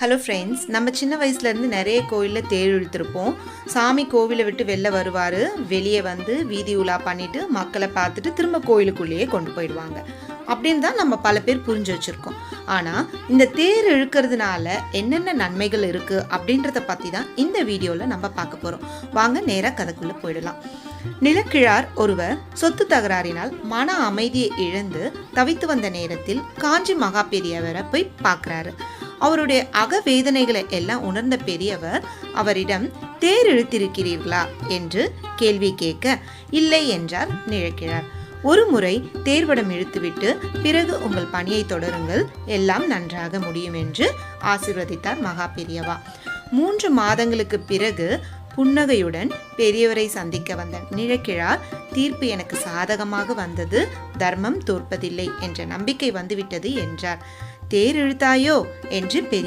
Hello friends நம்ம சின்ன வயசுலேருந்து நிறைய கோயிலில் தேர் இழுத்திருப்போம். சாமி கோவிலை விட்டு வெளில வருவார். வெளியே வந்து வீதி உலா பண்ணிவிட்டு மக்களை பார்த்துட்டு திரும்ப கோயிலுக்குள்ளேயே கொண்டு போயிடுவாங்க. அப்படின்னு தான் நம்ம பல பேர் புரிஞ்சு வச்சுருக்கோம். ஆனால் இந்த தேர் இழுக்கிறதுனால என்னென்ன நன்மைகள் இருக்குது அப்படின்றத பற்றி தான் இந்த வீடியோவில் நம்ம பார்க்க போகிறோம் வாங்க நேராக கதைக்குள்ளே போயிடலாம். நிலக்கிழார் ஒருவர் சொத்து தகராறினால் மன அமைதியை இழந்து தவித்து வந்த நேரத்தில் காஞ்சி மகா பெரியவரை போய் பார்க்குறாரு. அவருடைய அகவேதனைகளை எல்லாம் உணர்ந்த பெரியவர் அவரிடம் தேர் இழுத்திருக்கிறீர்களா என்று கேள்வி கேட்க இல்லை என்றார் நிழக்கிழார் ஒரு முறை தேர்வடம் இழுத்துவிட்டு பிறகு உங்கள் பணியை தொடருங்கள் எல்லாம் நன்றாக முடியும் என்று ஆசிர்வதித்தார் மகா பெரியவா. மூன்று மாதங்களுக்கு பிறகு புன்னகையுடன் பெரியவரை சந்திக்க வந்த நிழக்கிழார் தீர்ப்பு எனக்கு சாதகமாக வந்தது தர்மம் தோற்பதில்லை என்ற நம்பிக்கை வந்துவிட்டது என்றார். தேர் இழுத்தாயோ என்று பெரிய